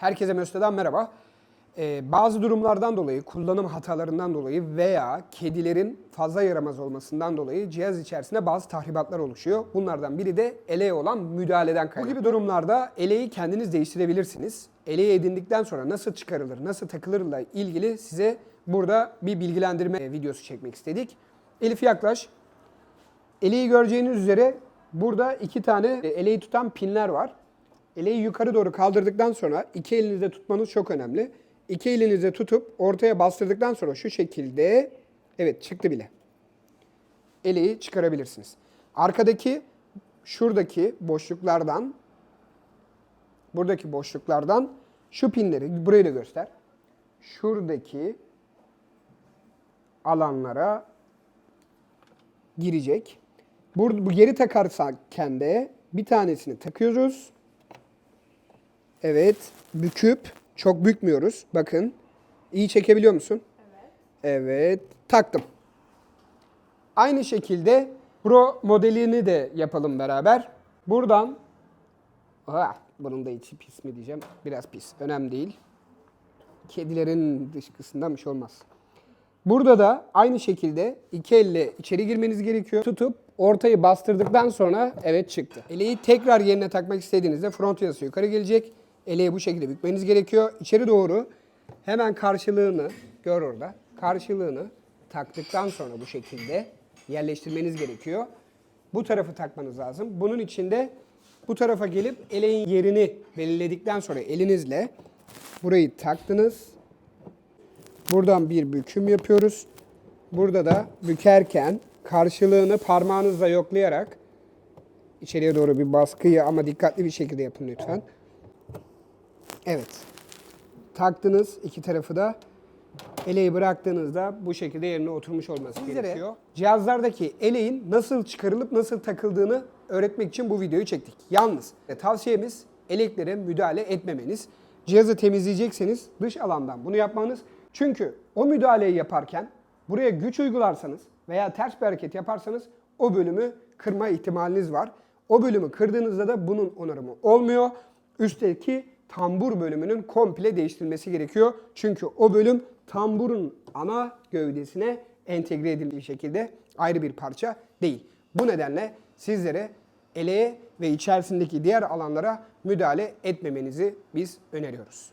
Herkese Möste'den merhaba. Ee, bazı durumlardan dolayı, kullanım hatalarından dolayı veya kedilerin fazla yaramaz olmasından dolayı cihaz içerisinde bazı tahribatlar oluşuyor. Bunlardan biri de eleğe olan müdahaleden kaynaklı. Bu gibi durumlarda eleği kendiniz değiştirebilirsiniz. Eleği edindikten sonra nasıl çıkarılır, nasıl takılırla ilgili size burada bir bilgilendirme videosu çekmek istedik. Elif yaklaş. Eleği göreceğiniz üzere burada iki tane eleği tutan pinler var. Eleği yukarı doğru kaldırdıktan sonra iki elinizde tutmanız çok önemli. İki elinizde tutup ortaya bastırdıktan sonra şu şekilde evet çıktı bile. Eleği çıkarabilirsiniz. Arkadaki şuradaki boşluklardan buradaki boşluklardan şu pinleri burayı da göster. Şuradaki alanlara girecek. Bu, bu geri takarken de bir tanesini takıyoruz. Evet. Büküp çok bükmüyoruz. Bakın. İyi çekebiliyor musun? Evet. Evet. Taktım. Aynı şekilde Pro modelini de yapalım beraber. Buradan ah, bunun da içi pis mi diyeceğim. Biraz pis. Önemli değil. Kedilerin dışkısından bir şey olmaz. Burada da aynı şekilde iki elle içeri girmeniz gerekiyor. Tutup ortayı bastırdıktan sonra evet çıktı. Eleği tekrar yerine takmak istediğinizde front yazısı yukarı gelecek. Eleği bu şekilde bükmeniz gerekiyor. İçeri doğru hemen karşılığını gör orada. Karşılığını taktıktan sonra bu şekilde yerleştirmeniz gerekiyor. Bu tarafı takmanız lazım. Bunun için de bu tarafa gelip eleğin yerini belirledikten sonra elinizle burayı taktınız. Buradan bir büküm yapıyoruz. Burada da bükerken karşılığını parmağınızla yoklayarak içeriye doğru bir baskıyı ama dikkatli bir şekilde yapın lütfen. Evet. Taktınız iki tarafı da. Eleği bıraktığınızda bu şekilde yerine oturmuş olması gerekiyor. Cihazlardaki eleğin nasıl çıkarılıp nasıl takıldığını öğretmek için bu videoyu çektik. Yalnız tavsiyemiz eleklere müdahale etmemeniz. Cihazı temizleyecekseniz dış alandan bunu yapmanız. Çünkü o müdahaleyi yaparken buraya güç uygularsanız veya ters bir hareket yaparsanız o bölümü kırma ihtimaliniz var. O bölümü kırdığınızda da bunun onarımı olmuyor. Üstteki tambur bölümünün komple değiştirilmesi gerekiyor. Çünkü o bölüm tamburun ana gövdesine entegre edildiği şekilde ayrı bir parça değil. Bu nedenle sizlere eleğe ve içerisindeki diğer alanlara müdahale etmemenizi biz öneriyoruz.